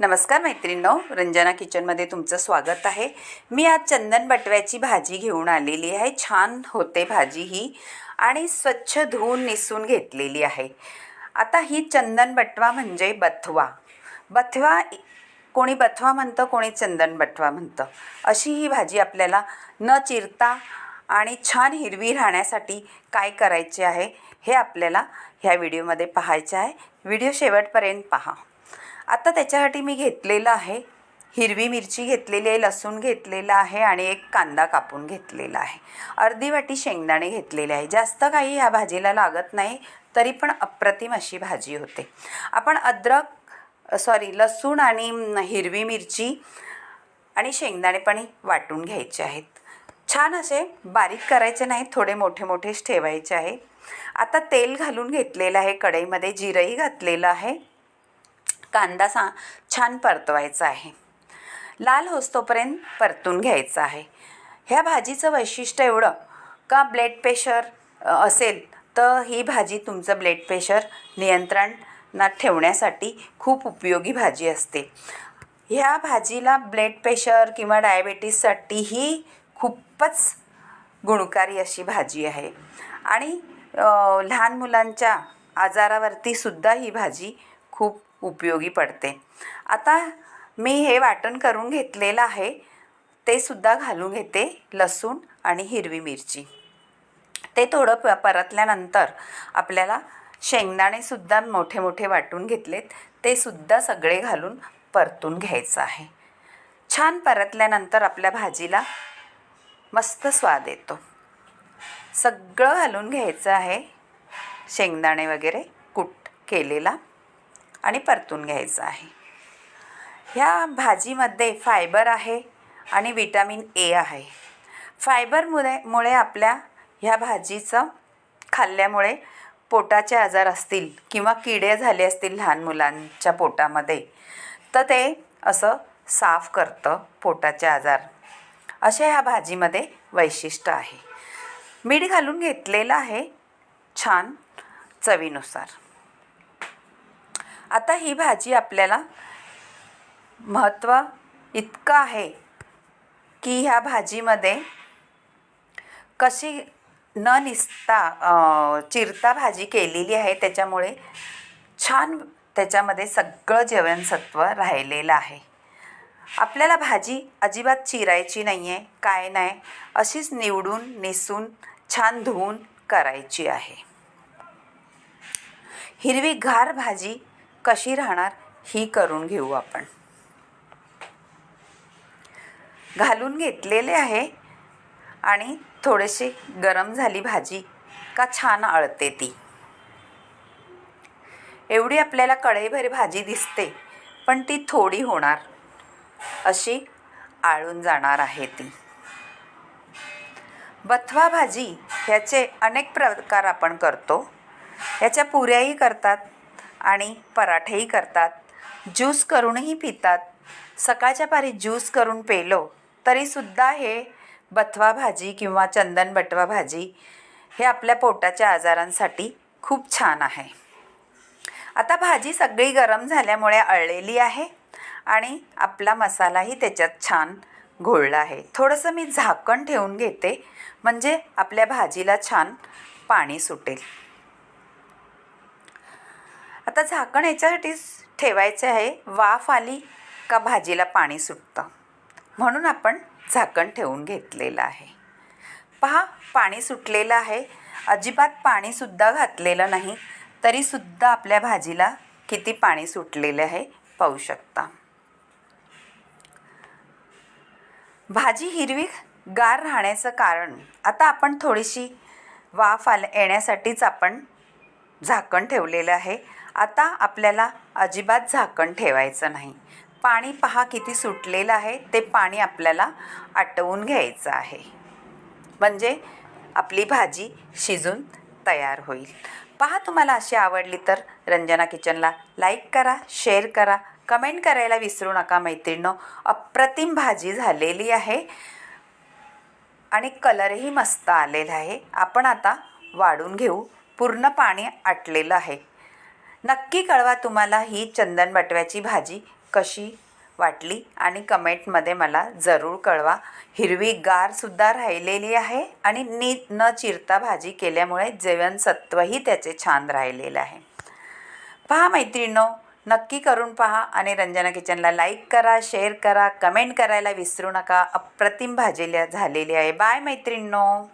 नमस्कार मैत्रिणींनो रंजना किचनमध्ये तुमचं स्वागत आहे. मी आज चंदन बटव्याची भाजी घेऊन आलेली आहे. छान होते भाजी ही आणि स्वच्छ धुवून निसून घेतलेली आहे. आता ही चंदन बटवा म्हणजे बथवा. बथवा कोणी बथवा म्हणतं कोणी चंदन बटवा म्हणतं. अशी ही भाजी आपल्याला न चिरता आणि छान हिरवी राहण्यासाठी काय करायचे आहे हे आपल्याला ह्या व्हिडिओमध्ये पाहायचे आहे. व्हिडिओ शेवटपर्यंत पहा. आता त्याच्यासाठी मी घेतलेलं आहे. हिरवी मिरची घेतलेली आहे लसूण घेतलेला आहे आणि एक कांदा कापून घेतलेला आहे. अर्धी वाटी शेंगदाणे घेतलेले आहे. जास्त काही ह्या भाजीला लागत नाही तरी पण अप्रतिम अशी भाजी होते. आपण अद्रक सॉरी लसूण आणि हिरवी मिरची आणि शेंगदाणे पण वाटून घ्यायचे आहेत. छान असे बारीक करायचे नाहीत थोडे मोठे मोठेच ठेवायचे आहे. आता तेल घालून घेतलेलं आहे कढईमध्ये जिरंही घातलेलं आहे. कांदा सा छान परतवायचा आहे. लाल होस्तोपर्यंत परतून घ्यायचं आहे. ह्या भाजीचं वैशिष्ट्य एवढं का ब्लड प्रेशर असेल तर ही भाजी तुमचं ब्लड प्रेशर नियंत्रणात ठेवण्यासाठी खूप उपयोगी भाजी असते. ह्या भाजीला ब्लड प्रेशर किंवा डायबेटीससाठीही खूपच गुणकारी अशी भाजी आहे. आणि लहान मुलांच्या आजारावरती सुद्धा ही भाजी खूप उपयोगी पडते. आता मी हे वाटण करून घेतलेलं आहे. ते सुद्धा घालून घेते लसूण आणि हिरवी मिरची. ते थोडं प परतल्यानंतर आपल्याला शेंगदाणेसुद्धा मोठे मोठे वाटून घेतलेत. ते सुद्धा सगळे घालून परतून घ्यायचं आहे. छान परतल्यानंतर आपल्या भाजीला मस्त स्वाद येतो. सगळं घालून घ्यायचं आहे. शेंगदाणे वगैरे कूट केलेला. आणि परतून घ्यायचं आहे. ह्या भाजीमध्ये फायबर आहे आणि विटॅमिन ए आहे. फायबरमुळे मुळे आपल्या ह्या भाजीचं खाल्ल्यामुळे पोटाचे आजार असतील किंवा किडे झाले असतील लहान मुलांच्या पोटामध्ये तर ते असं साफ करतं पोटाचे आजार. असे ह्या भाजीमध्ये वैशिष्ट्य आहे. मीठ घालून घेतलेलं आहे छान चवीनुसार. आता ही भाजी आपल्याला महत्त्व इतकं आहे की ह्या भाजीमध्ये कशी न निसता चिरता भाजी केलेली आहे त्याच्यामुळे छान त्याच्यामध्ये सगळं जीवनसत्व राहिलेलं आहे. आपल्याला भाजी अजिबात चिरायची नाही आहे काय नाही अशीच निवडून निसून छान धुवून करायची आहे. हिरवी घार भाजी कशी राहणार ही करून घेऊ आपण. घालून घेतलेले आहे आणि थोडेसे गरम झाली भाजी का छान आळते ती. एवढी आपल्याला कढईभर भाजी दिसते पण ती थोडी होणार अशी आळून जाणार आहे ती. बथवा भाजी ह्याचे अनेक प्रकार आपण करतो. ह्याच्या पुऱ्याही करतात. आणि पराठेही करतात. ज्यूस करूनही पितात. सकाळच्या पारी ज्यूस करून पेलो तरीसुद्धा हे बथवा भाजी किंवा चंदन बटवा भाजी हे आपल्या पोटाच्या आजारांसाठी खूप छान आहे. आता भाजी सगळी गरम झाल्यामुळे अळलेली आहे आणि आपला मसालाही त्याच्यात छान घोळला आहे. थोडंसं मी झाकण ठेवून घेते म्हणजे आपल्या भाजीला छान पाणी सुटेल. आता झाकण याच्यासाठीच ठेवायचे आहे. वाफ आली का भाजीला पाणी सुटतं? म्हणून आपण झाकण ठेवून घेतलेलं आहे. पहा पाणी सुटलेलं आहे. अजिबात पाणीसुद्धा घातलेलं नाही. तरीसुद्धा आपल्या भाजीला किती पाणी सुटलेलं आहे पाहू शकता. भाजी हिरवी गार राहण्याचं कारण आता आपण थोडीशी वाफ आल्या येण्यासाठीच आपण झाकण ठेवलेलं आहे. आता आपल्याला अजिबात झाकण ठेवायचं नाही. पाणी पहा किती सुटलेलं आहे ते पाणी आपल्याला आटवून घ्यायचं आहे. म्हणजे आपली भाजी शिजून तयार होईल. पहा तुम्हाला अशी आवडली तर रंजना किचनला लाईक करा शेअर करा. कमेंट करायला विसरू नका मैत्रिणींनो. अप्रतिम भाजी झालेली आहे आणि कलरही मस्त आलेला आहे. आपण आता वाढून घेऊ. पूर्ण पाणी आटलेलं आहे. नक्की कळवा तुम्हाला ही चंदन बटव्याची भाजी कशी वाटली आणि कमेंटमध्ये मला जरूर कळवा. हिरवी गारसुद्धा राहिलेली आहे आणि नी न चिरता भाजी केल्यामुळे जीवनसत्वही त्याचे छान राहिलेलं आहे. पहा मैत्रिणो नक्की करून पहा आणि रंजना किचनला लाईक करा शेअर करा कमेंट करायला विसरू नका. अप्रतिम भाजीला झालेली आहे. बाय मैत्रिणींनो.